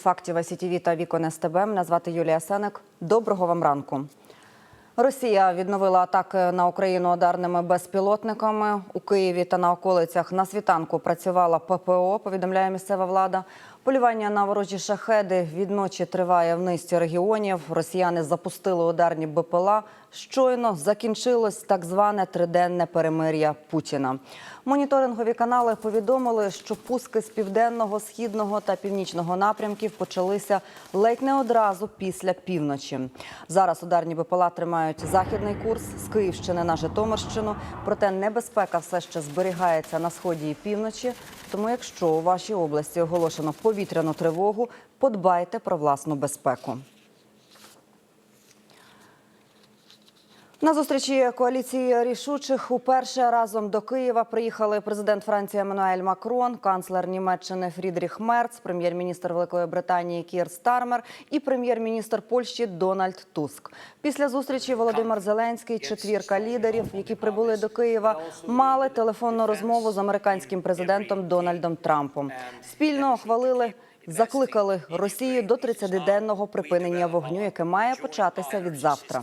Фактів СІТІВІ та Вікон СТБ. Мене звати Юлія Сенек. Доброго вам ранку. Росія відновила атаки на Україну ударними безпілотниками у Києві та на околицях. На світанку працювала ППО. Повідомляє місцева влада. Полювання на ворожі шахеди відночі триває в низці регіонів. Росіяни запустили ударні БПЛА. Щойно закінчилось так зване триденне перемир'я Путіна. Моніторингові канали повідомили, що пуски з південного, східного та північного напрямків почалися ледь не одразу після півночі. Зараз ударні БПЛА тримають західний курс з Київщини на Житомирщину. Проте небезпека все ще зберігається на сході і півночі. Тому, якщо у вашій області оголошено повітряну тривогу, подбайте про власну безпеку. На зустрічі коаліції рішучих уперше разом до Києва приїхали президент Франції Еммануель Макрон, канцлер Німеччини Фрідріх Мерц, прем'єр-міністр Великої Британії Кір Стармер і прем'єр-міністр Польщі Дональд Туск. Після зустрічі Володимир Зеленський, четвірка лідерів, які прибули до Києва, мали телефонну розмову з американським президентом Дональдом Трампом. Спільно ухвалили. Закликали Росію до 30-денного припинення вогню, яке має початися від завтра.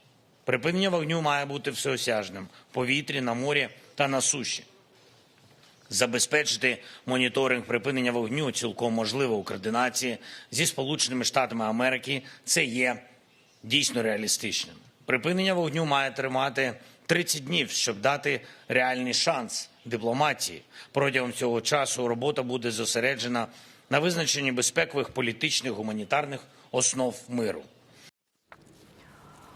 Припинення вогню має бути всеосяжним повітрі, на морі та на суші. Забезпечити моніторинг припинення вогню цілком можливо у координації зі Сполученими Штатами Америки. Це є дійсно реалістичним. Припинення вогню має тримати 30 днів, щоб дати реальний шанс дипломатії. Протягом цього часу робота буде зосереджена на визначенні безпекових політичних гуманітарних основ миру.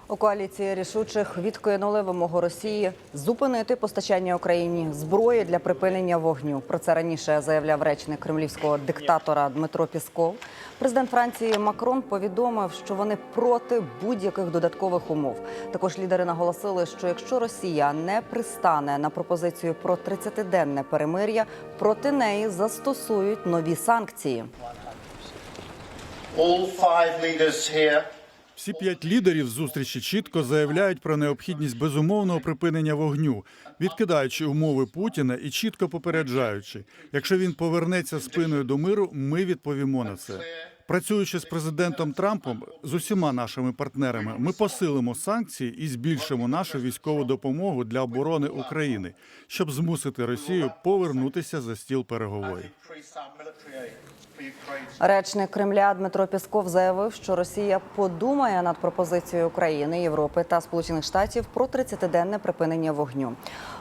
У коаліції рішучих відкинули вимогу Росії зупинити постачання Україні зброї для припинення вогню. Про це раніше заявляв речник кремлівського диктатора Дмитро Пісков. Президент Франції Макрон повідомив, що вони проти будь-яких додаткових умов. Також лідери наголосили, що якщо Росія не пристане на пропозицію про 30-денне перемир'я, проти неї застосують нові санкції. All five leaders here Всі п'ять лідерів зустрічі чітко заявляють про необхідність безумовного припинення вогню, відкидаючи умови Путіна і чітко попереджаючи, якщо він повернеться спиною до миру, ми відповімо на це. Працюючи з президентом Трампом з усіма нашими партнерами, ми посилимо санкції і збільшимо нашу військову допомогу для оборони України, щоб змусити Росію повернутися за стіл переговорів. Речник Кремля Дмитро Пісков заявив, що Росія подумає над пропозицією України, Європи та Сполучених Штатів про 30-денне припинення вогню.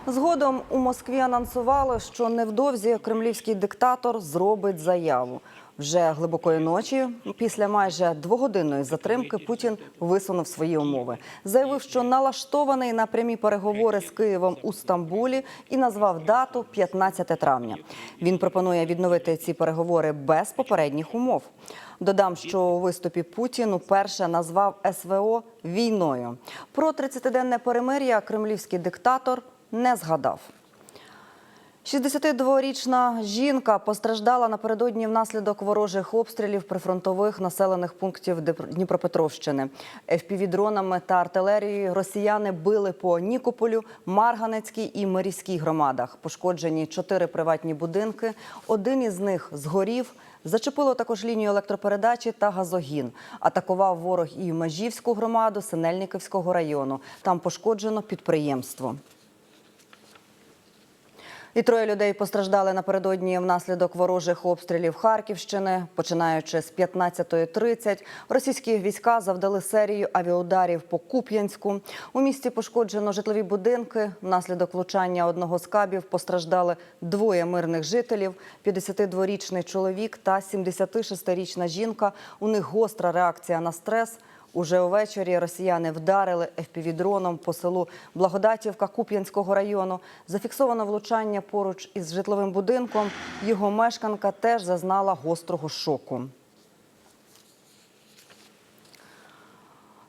Згодом у Москві анонсували, що невдовзі кремлівський диктатор зробить заяву. Вже глибокої ночі, після майже двогодинної затримки, Путін висунув свої умови. Заявив, що налаштований на прямі переговори з Києвом у Стамбулі і назвав дату 15 травня. Він пропонує відновити ці переговори без попередніх умов. Додам, що у виступі Путін уперше назвав СВО війною. Про 30-денне перемир'я кремлівський диктатор не згадав. 62-річна жінка постраждала напередодні внаслідок ворожих обстрілів прифронтових населених пунктів Дніпр- Дніпропетровщини. ФПВ-дронами та артилерією росіяни били по Нікополю, Марганецькій і Мирівській громадах. Пошкоджені чотири приватні будинки. Один із них згорів. Зачепило також лінію електропередачі та газогін. Атакував ворог і Межівську громаду Синельниківського району. Там пошкоджено підприємство. І троє людей постраждали напередодні внаслідок ворожих обстрілів Харківщини. Починаючи з 15.30, російські війська завдали серію авіаударів по Куп'янську. У місті пошкоджено житлові будинки. Внаслідок влучання одного з кабів постраждали двоє мирних жителів: 52-річний чоловік та 76-річна жінка. У них гостра реакція на стрес. Уже увечері росіяни вдарили ФПВ-дроном по селу Благодатівка Куп'янського району. Зафіксовано влучання поруч із житловим будинком. Його мешканка теж зазнала гострого шоку.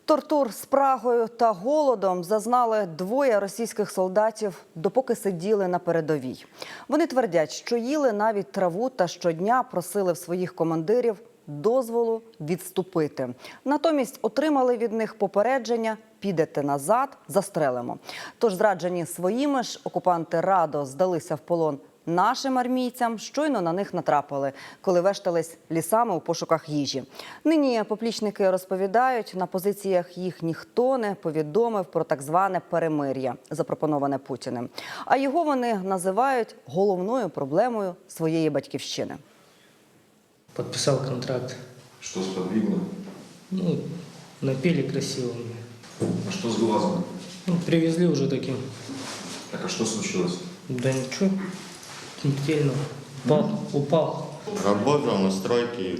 Тортур з прагою та голодом зазнали двоє російських солдатів, допоки сиділи на передовій. Вони твердять, що їли навіть траву та щодня просили в своїх командирів дозволу відступити. Натомість отримали від них попередження: підете назад, застрелимо. Тож, зраджені своїми ж, окупанти радо здалися в полон нашим армійцям щойно на них натрапили, коли вештались лісами у пошуках їжі. Нині поплічники розповідають, на позиціях їх ніхто не повідомив про так зване перемир'я, запропоноване Путіним. А його вони називають головною проблемою своєї батьківщини. Подписал контракт. Что сподвигло? Ну, напели красиво мне. А что с глазом? Ну, привезли уже таким. Так а что случилось? Да ничего. Смертельно. Упал. Упал. Работал на стройке,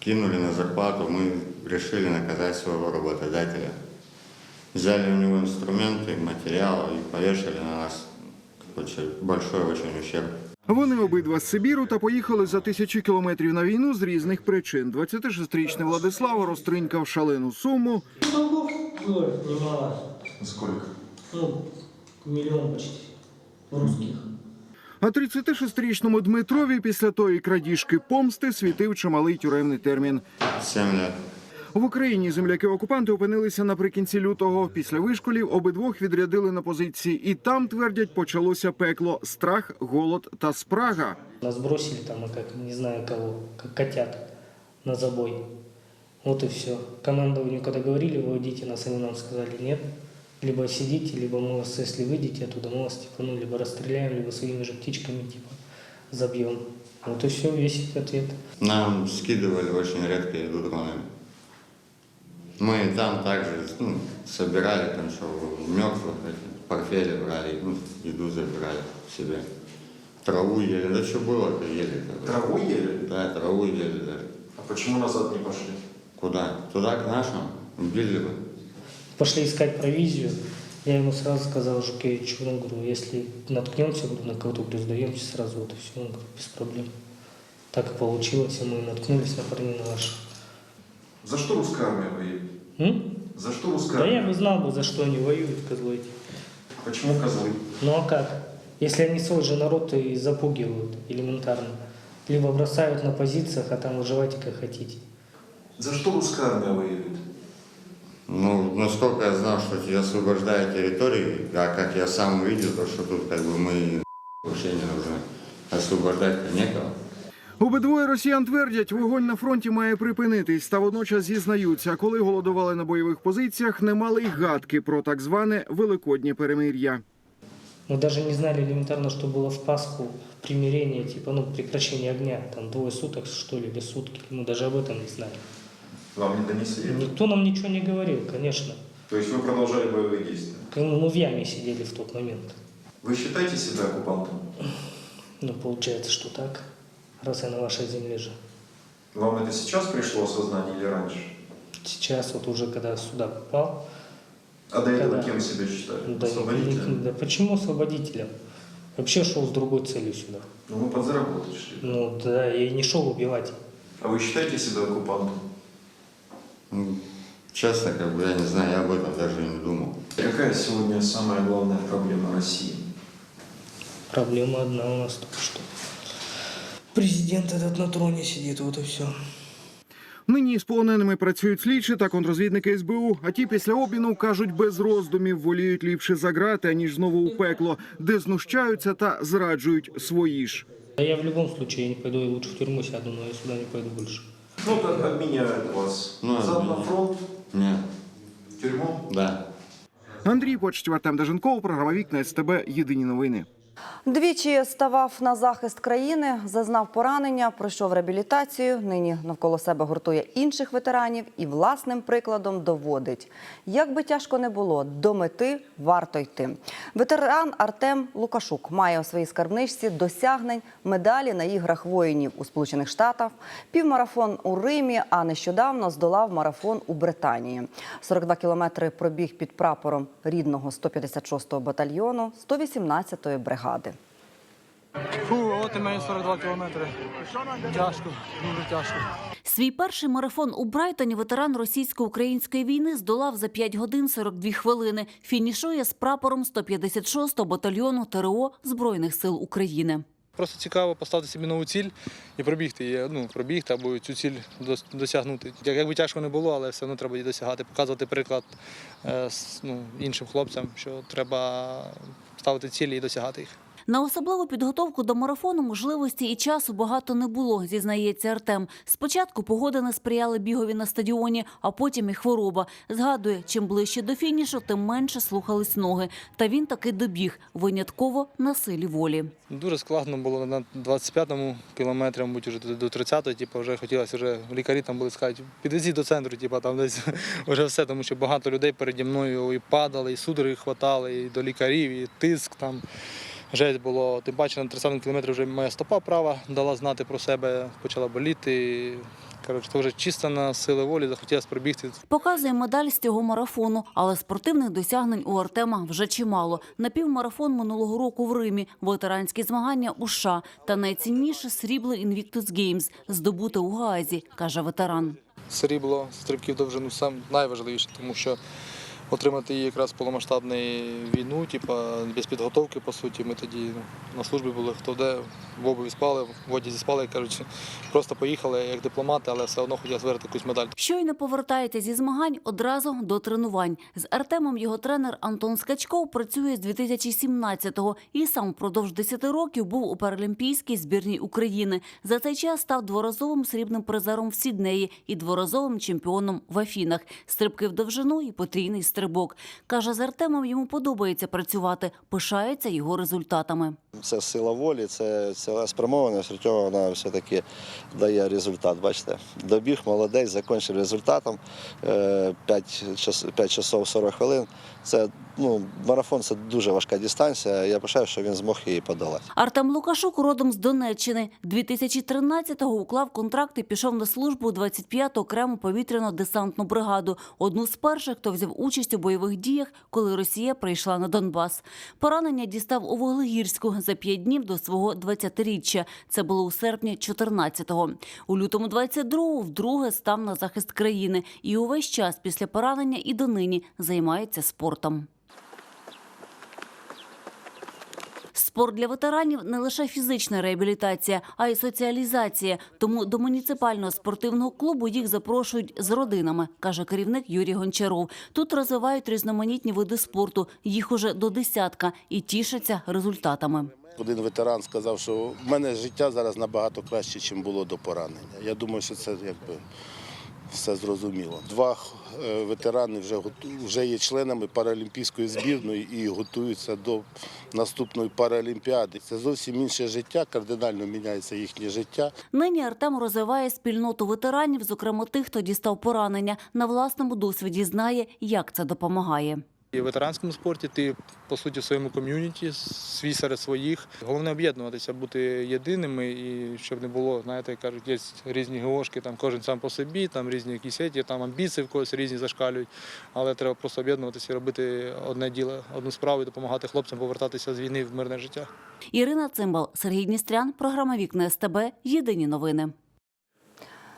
кинули на зарплату, мы решили наказать своего работодателя. Взяли у него инструменты, материалы и повешали на нас короче, большой очень ущерб. Вони обидва з Сибіру та поїхали за тисячі кілометрів на війну з різних причин. 26-річний Владислав розтринькав шалену суму. Сколько? Ну, миллион почти. Русских. А 36-річному Дмитрові після тої крадіжки помсти світив чималий тюремний термін. Семь лет. В Україні земляки-окупанти опинилися наприкінці лютого. Після вишколів обидвох відрядили на позиції, і там твердять, почалося пекло, страх, голод та спрага. Нас бросили там, а как не знаю кого, как котят на забой. Вот и все. Командованию когда говорили, выводите нас, они нам сказали нет. Либо сидите, либо мы вас, если выйдете оттуда, мы вас типа, ну, либо расстреляем, либо своими же птичками типа забьем. Вот и все, весь ответ. Нам скидывали очень редкие дроны. Мы там также ну, собирали, там что, мертвых, портфели брали, ну, еду забирали себе. Траву ели, да что было, то ели. Траву ели? Да, траву ели даже. А почему назад не пошли? Куда? Туда, к нашим? Убили бы. Пошли искать провизию. Я ему сразу сказал Жукевичу, ну, говорю, если наткнемся говорю, на кого-то, говорю, сдаемся сразу, вот и все, он говорит, без проблем. Так и получилось, и мы наткнулись на парней на ваших. За что русская армия воюет? М? За что русская Да я армия? бы знал бы, за что они воюют, козлы эти. Почему козлы? Ну а как? Если они свой же народ и запугивают элементарно. Либо бросают на позициях, а там выживайте как хотите. За что русская армия воюет? Ну, насколько я знал, что тебе освобождают территории, а как я сам увидел, то что тут как бы мы вообще не нужны. Освобождать-то некого. Обидвоє росіян твердять, вогонь на фронті має припинитись, та водночас зізнаються, коли голодували на бойових позиціях, не мали й гадки про так зване великоднє перемир'я. Мы даже не знали элементарно, что было в Пасху примирение, типа, ну, прекращение огня, там двое суток, что ли, или сутки. Мы даже об этом не знали. Вам не донесли? Никто нам ничего не говорил, конечно. То есть вы продолжали боевые действия? Ну, Мы в яме сидели в тот момент. Вы считаете себя оккупантом? Ну, получается, что так, Раз я на вашей земле же. Вам это сейчас пришло осознание или раньше? Сейчас вот уже, когда сюда попал, А до этого Когда? кем себя считали? ну, да, Освободителем? да почему освободителем? Вообще шел с другой целью сюда. Ну вы подзаработать шли. Ну да, я и не шел убивать. А вы считаете себя оккупантом? Ну, Честно, как бы я не знаю, я об этом даже не думал. Какая сегодня самая главная проблема России? Проблема одна у нас только что. Президент этот на троне сидит, вот и все. Нині з полоненими працюють слідчі та контрозвідники СБУ. А ті після обміну кажуть без роздумів воліють ліпше заграти, аніж знову у пекло, де знущаються та зраджують свої ж. Я в любом случае не пойду, я лучше в тюрьму сяду, но я сюда не пойду больше. Ну, как обменяют вас. Ну, Назад на фронт, Нет, в тюрьму? да. Андрій Почтів, Артем Деженков, програма Вікна СТБ. Єдині новини. Двічі ставав на захист країни, зазнав поранення, пройшов реабілітацію. Нині навколо себе гуртує інших ветеранів і власним прикладом доводить. Як би тяжко не було, до мети варто йти. Ветеран Артем Лукашук має у своїй скарбничці досягнень медалі на іграх воїнів у Сполучених Штатах, півмарафон у Римі, а нещодавно здолав марафон у Британії. 42 кілометри пробіг під прапором рідного 156-го батальйону 118-ї бригади. Фу, от і мені 42 кілометри. Тяжко, дуже тяжко. Свій перший марафон у Брайтоні ветеран російсько-української війни здолав за 5 годин 42 хвилини. Фінішує з прапором 156-го батальйону ТРО Збройних сил України. Просто цікаво поставити собі нову ціль і пробігти її, ну, пробігти або цю ціль досягнути. Як, як би тяжко не було, але все одно треба її досягати, показувати приклад е, ну, іншим хлопцям, що треба ставити цілі і досягати їх. На особливу підготовку до марафону можливості і часу багато не було, зізнається Артем. Спочатку погода не сприяла бігові на стадіоні, а потім і хвороба. Згадує, чим ближче до фінішу, тим менше слухались ноги. Та він таки добіг винятково на силі волі. Дуже складно було на 25-му кілометрі, мабуть, вже до 30-го, типу, вже хотілося, вже лікарі там були сказати, підвезіть до центру, типу, там десь вже все, тому що багато людей переді мною і падали, і судороги хватали, і до лікарів, і тиск там. Жесть було. Тим паче на 30 кілометрі вже моя стопа права дала знати про себе, почала боліти. Коротше, це вже чисто на сили волі, захотілося пробігти. Показує медаль з цього марафону, але спортивних досягнень у Артема вже чимало. Напівмарафон минулого року в Римі, ветеранські змагання у США та найцінніше срібло Invictus Games, здобуте у Гаазі, каже ветеран. Срібло, стрибків довжину сам найважливіше, тому що отримати її якраз повномасштабну війну, типу, без підготовки, по суті. Ми тоді ну, на службі були, хто де, в обуві спали, в одязі спали, коротше, просто поїхали як дипломати, але все одно хотіли виграти якусь медаль. Щойно повертається зі змагань одразу до тренувань. З Артемом його тренер Антон Скачков працює з 2017-го і сам впродовж 10 років був у паралімпійській збірній України. За цей час став дворазовим срібним призером в Сіднеї і дворазовим чемпіоном в Афінах. Стрибки в довжину і потрійний стрибок. Каже, з Артемом йому подобається працювати, пишається його результатами. Це сила волі, це ціла спрямованість, цього вона все-таки дає результат. Бачите, добіг, молодець, закінчив результатом 5, 5 часов 40 хвилин. Це ну, марафон це дуже важка дистанція. Я пишаю, що він змог її подолати. Артем Лукашук родом з Донеччини. 2013-го уклав контракт і пішов на службу у 25-ту окрему повітряно-десантну бригаду. Одну з перших, хто взяв участь у бойових діях, коли Росія прийшла на Донбас. Поранення дістав у Вуглегірську за п'ять днів до свого 20-річчя. Це було у серпні 14-го. У лютому 22-го вдруге став на захист країни і увесь час після поранення і донині займається спортом. Спорт для ветеранів не лише фізична реабілітація, а й соціалізація. Тому до муніципального спортивного клубу їх запрошують з родинами, каже керівник Юрій Гончаров. Тут розвивають різноманітні види спорту. Їх уже до десятка і тішаться результатами. Один ветеран сказав, що в мене життя зараз набагато краще, ніж було до поранення. Я думаю, що це якби все зрозуміло. Два е, ветерани вже вже є членами паралімпійської збірної і готуються до наступної паралімпіади. Це зовсім інше життя, кардинально міняється їхнє життя. Нині Артем розвиває спільноту ветеранів, зокрема тих, хто дістав поранення. На власному досвіді знає, як це допомагає. І в ветеранському спорті ти, по суті, в своєму ком'юніті, свій серед своїх. Головне об'єднуватися, бути єдиними і щоб не було, знаєте, кажуть, є різні ГОшки, там кожен сам по собі, там різні якісь еті, там амбіції в когось різні зашкалюють. Але треба просто об'єднуватися і робити одне діло, одну справу і допомагати хлопцям повертатися з війни в мирне життя. Ірина Цимбал, Сергій Дністрян, програма Вікна СТБ. Єдині новини.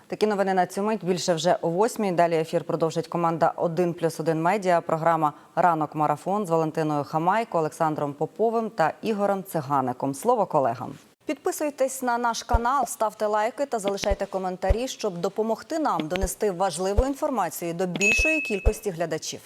Такі новини на цю мить більше вже о восьмій. Далі ефір продовжить команда «1 плюс 1 медіа. Програма Ранок марафон з Валентиною Хамайко, Олександром Поповим та Ігорем Цигаником. Слово колегам. Підписуйтесь на наш канал, ставте лайки та залишайте коментарі, щоб допомогти нам донести важливу інформацію до більшої кількості глядачів.